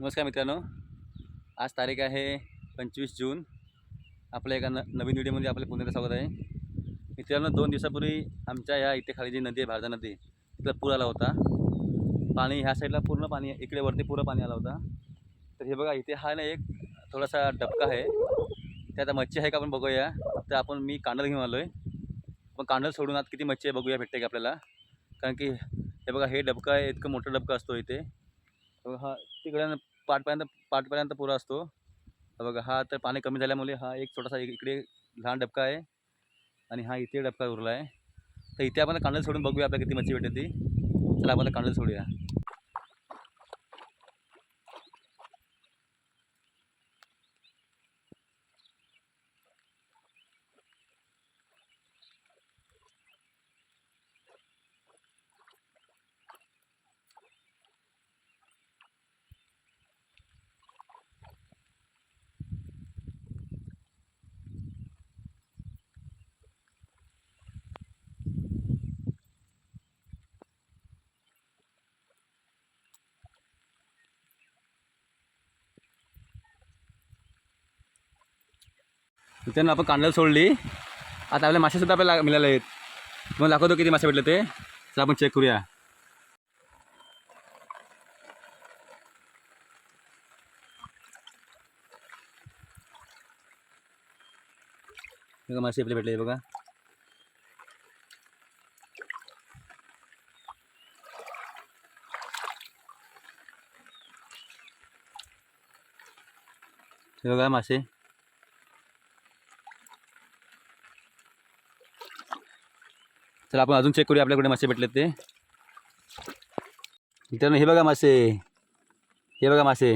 नमस्कार मित्रांनो. आज तारीख आहे पंचवीस जून. आपल्या एका न नवीन व्हिडिओमध्ये आपले पुण्याचं स्वागत आहे. मित्रांनो दोन दिवसापूर्वी आमच्या या इथे खाली जी नदी आहे भारता नदी तिथला पूर आला होता. पाणी ह्या साईडला पूर्ण पाणी इकडे वरती पूर्ण पाणी आला होता. तर हे बघा इथे हा ना एक थोडासा डबका आहे. ते आता मच्छी आहे का आपण बघूया. तर आपण मी कांडल घेऊन आलो आहे पण कांडल सोडून आत किती मच्छी आहे बघूया भेटते का आपल्याला. कारण की हे बघा हे डबका आहे इतकं मोठं डबका असतो इथे. हा तिकडे पाठपर्यंत पाठपर्यंत पुरा असतो. बघा हा तर पाणी कमी झाल्यामुळे हा एक छोटासा इकडे लहान डबका आहे आणि हा इथे डबका उरला आहे तर इथे आपण कांडल सोडून बघूया आपल्याला किती मच्छी भेटते ती. चला आपण कांडल सोडूया. मित्रांनो आपण कांडल सोडली. आता आपल्या मासेसुद्धा आपल्याला मिळाले आहेत. मग दाखवतो किती मासे भेटले ते. तर आपण चेक करूया. बघा मासे आपले भेटले बघा. हे बघा मासे. चला आपण अजून चेक करूया आपल्याकडे मासे भेटलेत ते. मित्रांनो हे बघा मासे. हे बघा मासे.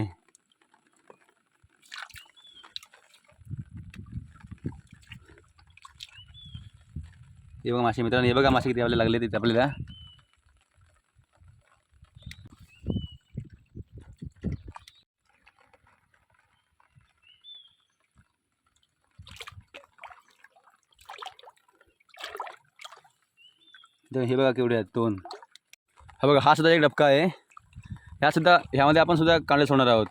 हे बघा मासे मित्रांनो हे बघा मासे किती आपल्याला लागले तिथे आपल्याला. तर हे बघा केवढे आहेत दोन. हा बघा हा सुद्धा एक डबका आहे. ह्यासुद्धा ह्यामध्ये आपण सुद्धा कांडे सोडणार आहोत.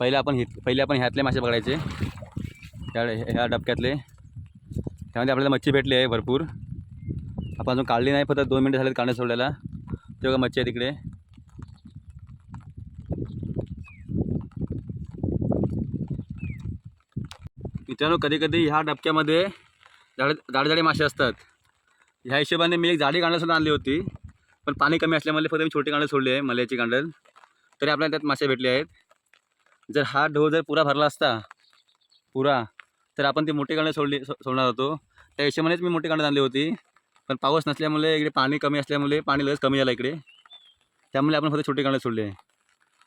पहिले आपण हे पहिले आपण ह्यातले मासे पकडायचे. ह्या ह्या डबक्यातले. ह्यामध्ये आपल्याला मच्छी भेटली आहे भरपूर. आपण अजून काढली नाही फक्त दोन मिनटं झालेत कांडे सोडल्याला ते बघा मच्छी आहे तिकडे मित्रांनो कधी कधी ह्या डबक्यामध्ये जाड जाडे मासे असतात. ह्या हिशोबाने मी एक जाडी कांडल सुद्धा आणली होती पण पाणी कमी असल्यामुळे फक्त मी छोटी कांडल सोडली आहे मल्याची कांडल तरी आपल्याला त्यात मासे भेटले आहेत. जर हा ढो जर पुरा भरला असता पुरा तर आपण ती मोठी कांडल सोडली सो सोडणार होतो. त्या हिशोबानेच मी मोठी कांडल आणली होती पण पाऊस नसल्यामुळे इकडे पाणी कमी असल्यामुळे पाणी लगेच कमी झालं इकडे. त्यामुळे आपण फक्त छोटी कांडल सोडली आहे.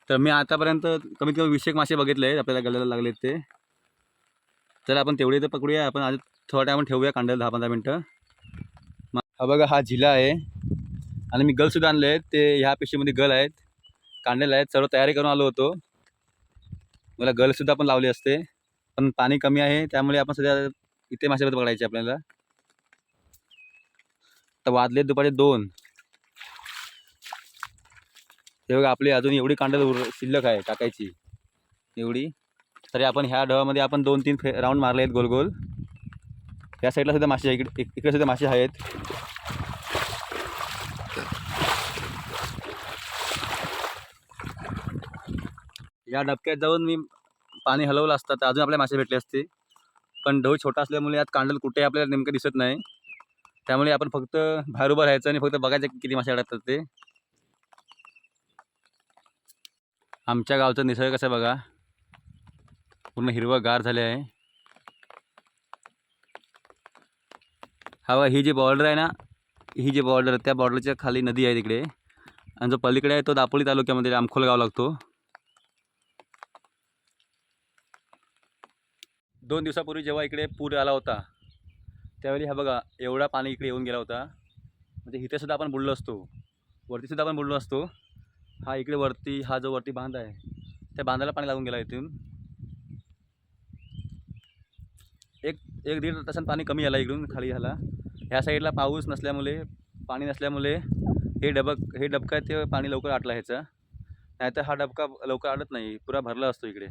तर मी आतापर्यंत कमीत कमी विषयक मासे बघितले आहेत आपल्याला गळायला लागलेत ते. तर आपण तेवढे तर पकडूया आपण आज थोडा टायम ठेवूया कांडल दहा पंधरा मिनटं. हा बघा हा झिला आहे. आणि मी गलसुद्धा आणले आहेत. ते ह्या पेशीमध्ये गल आहेत कांडेल आहेत. सर्व तयारी करून आलो होतो. मला गलसुद्धा पण लावले असते. पण पाणी कमी आहे त्यामुळे आपण सध्या इथे मासे पकडायचे आपल्याला. तर वाजले दुपारी दोन. ते बघा आपली अजून एवढी कांडल उर शिल्लक आहे टाकायची. एवढी. तरी आपण ह्या डवामध्ये आपण दोन तीन फे राऊंड मारले आहेत गोल गोल या साईडला सुद्धा मासे इकडे इकडे सुद्धा मासे आहेत. या डबक्यात जाऊन मी पाणी हलवलं असतं तर अजून आपल्याला मासे भेटले असते. पण ढो छोटा असल्यामुळे यात कांडल कुठे आपल्याला नेमकं दिसत नाही. त्यामुळे आपण फक्त बाहेर उभं राहायचं आणि फक्त बघायचं किती मासे अडकतात ते. आमच्या गावचा निसर्ग कसं आहे बघा. पूर्ण हिरवं गार झाले आहे. हा ही जी बॉर्डर आहे ना ही जी बॉर्डर त्या बॉर्डरच्या खाली नदी आहे तिकडे. आणि जो पलीकडे आहे तो दापोली तालुक्यामध्ये आमखोल गाव लागतो. दोन दिवसापूर्वी जेव्हा इकडे पूर आला होता त्यावेळी हा बघा एवढा पाणी इकडे येऊन गेला होता. म्हणजे इथेसुद्धा आपण बुडलो असतो. वरतीसुद्धा आपण बुडलो असतो. हा इकडे वरती हा जो वरती बांध आहे त्या बांधाला पाणी लागून गेला इथून. एक एक दीड तासात पाणी कमी आला इकडून खाली झाला ह्या साईडला पाऊस नसल्यामुळे पाणी नसल्यामुळे हे डबक हे डबका ते पाणी लवकर आटला ह्याचं. नाहीतर हा डबका लवकर आटत नाही पुरा भरला असतो इकडे.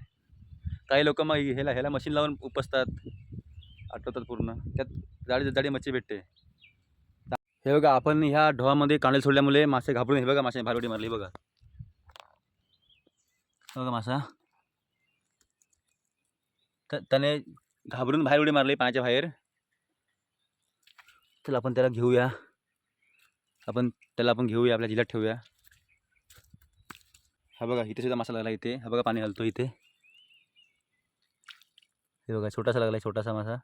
काही लोक मग ह्याला ह्याला मशीन लावून उपसतात. आटवतात पूर्ण. त्यात जाडी जाडी मच्छी भेटते. हे बघा आपण ह्या ढोवामध्ये कांडे सोडल्यामुळे मासे घाबरून हे बघा मासे भारवडी मारली बघा. बघा मासा. तर त्याने घाबरून बाहेर उडी मारली पाण्याच्या बाहेर. चला आपण त्याला घेऊया. आपण त्याला आपण घेऊया आपल्या जिल्ह्यात ठेवूया. हा बघा इथे सुद्धा मासा लागला इथे. हा बघा पाणी हलतो इथे. हे बघा छोटासा लागला आहे छोटासा मासा.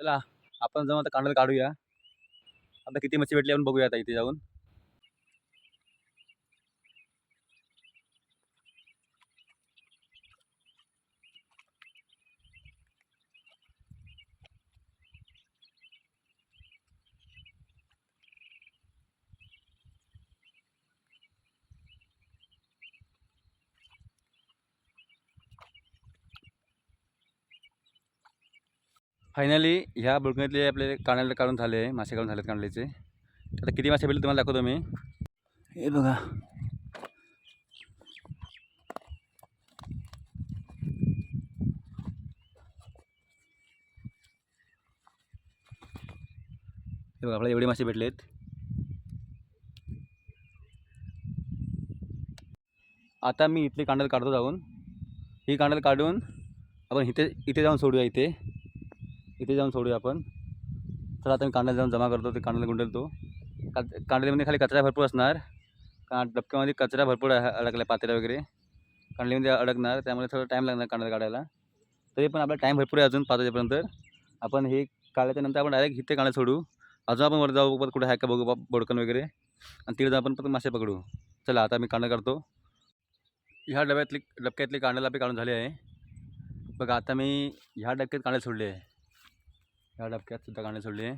चला आपण जाऊन आता कांडल काढूया. आता किती मच्छी भेटली आपण बघूया आता इथे जाऊन. फायनली ह्या बुडकणीतले आपले कांडले काढून झाले मासे काढून झालेत कांडल्याचे आता किती मासे भेटले तुम्हाला दाखवतो मी. हे बघा. हे बघा आपल्याला एवढे मासे भेटलेत. आता मी इथले कांडल काढतो जाऊन. ही कांडल काढून आपण इथे इथे जाऊन सोडूया इथे. इथे जाऊन सोडूया आपण. चला आता मी कांद्याला जाऊन जमा करतो ते कांद्याला गुंडलतो का कांडलीमध्ये खाली कचरा भरपूर असणार. का डबक्यामध्ये कचरा भरपूर आहे अडकला पातेला वगैरे. कांडलीमध्ये अडकणार त्यामुळे थोडं टाईम लागणार कांड्याला काढायला. तरी पण आपला टाईम भरपूर आहे अजून पाच वाजेपर्यंत आपण हे काढल्याच्यानंतर आपण डायरेक्ट इथे कांदा सोडू. अजून आपण वर जाऊ कुठं कुठे आहे का बघू बा बोडकन वगैरे. आणि तिकडे जाऊन आपण मासे पकडू. चला आता मी कांदा काढतो. ह्या डब्यातली डबक्यातली कांड्याला आपली काढून झाली आहे. बघा आता मी ह्या डबक्यात कांडे सोडले आहे. ह्या डबक्यात सुद्धा कांडे सोडले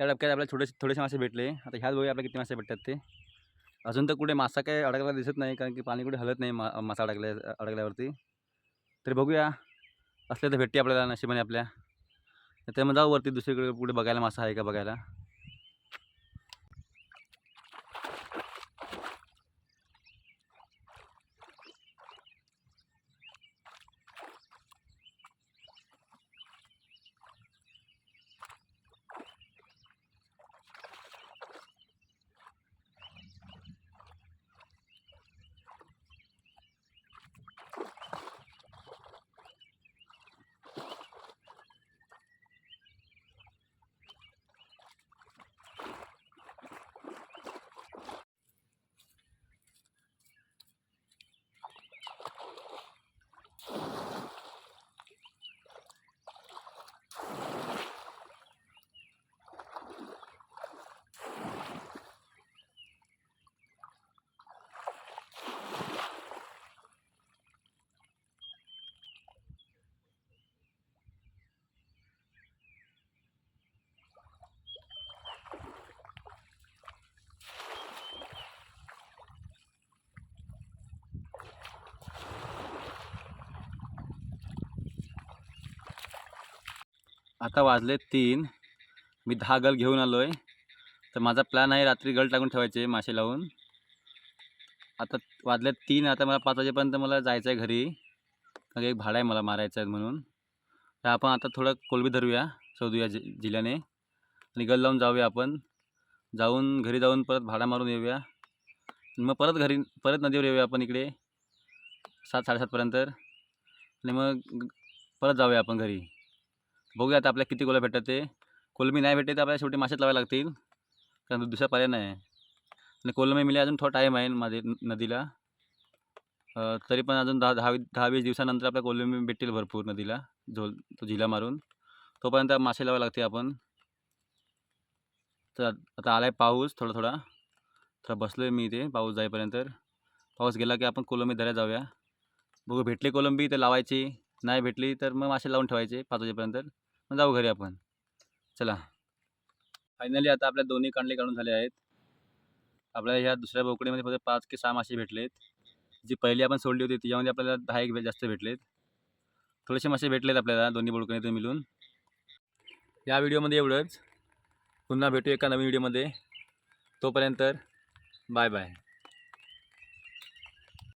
त्या डबक्यात आपल्याला छोटे थोडेसे मासे भेटले आता ह्याच बघूया आपल्याला किती मासे भेटतात ते अजून तर कुठे मासा काही अडकला दिसत नाही कारण की पाणी कुठे हलत नाही मा मासा अडकल्या अडकल्यावरती तरी बघूया असले तर भेटते आपल्याला नशिबाने आपल्या तर मग जाऊ वरती दुसरीकडे कुठे बघायला मासा आहे का बघायला आता वाजले तीन. मी दहा गल घेऊन आलो आहे तर माझा प्लॅन आहे रात्री गल टाकून ठेवायचे मासे लावून. आता वाजले तीन आता मला पाच वाजेपर्यंत मला जायचं आहे घरी. कारण एक भाडा आहे मला मारायचं आहे म्हणून. तर आपण आता थोडं कोलबी धरूया शोधूया जि जिल्ह्याने. आणि गल लावून जाऊया आपण. जाऊन घरी जाऊन परत भाडा मारून येऊया. मग परत घरी परत नदीवर येऊया आपण इकडे. सात साडेसातपर्यंत आणि मग परत जाऊया आपण घरी. बघूया आता आपल्याला किती कोला भेटतात ते. कोलंबी नाही भेटते तर आपल्याला शेवटी मासेच लावायला लागतील. कारण दुसरा पर्याय नाही. आणि कोलंबी मिले अजून थोडा टाईम आहे माझे नदीला. तरी पण अजून दहा दहा दहा वीस दिवसानंतर आपल्या कोलंबी भेटतील भरपूर नदीला. झोल तो झिला मारून. तोपर्यंत मासे लावावे लागते आपण. तर आता आला आहे पाऊस थोडा थोडा. थोडा बसलो आहे मी इथे पाऊस जाईपर्यंत. पाऊस गेला की आपण कोलंबी दऱ्या जाऊया. बघू भेटली कोलंबी तर लावायची. नाही भेटली तर मग मासे लावून ठेवायचे पाच वाजेपर्यंत. मग जाऊ घरी आपण. चला. फायनली आता आपल्या दोन्ही कांडले काढून झाले आहेत. आपल्याला ह्या दुसऱ्या बोकडीमध्ये फक्त पाच की सहा मासे भेटलेत. जी पहिली आपण सोडली होती तिच्यामध्ये आपल्याला दहा एक जास्त भेटलेत. थोडेसे मासे भेटलेत आपल्याला दोन्ही बोडकणीतून मिळून. या व्हिडिओमध्ये एवढंच. पुन्हा भेटू एका नवीन व्हिडिओमध्ये. तोपर्यंत बाय बाय.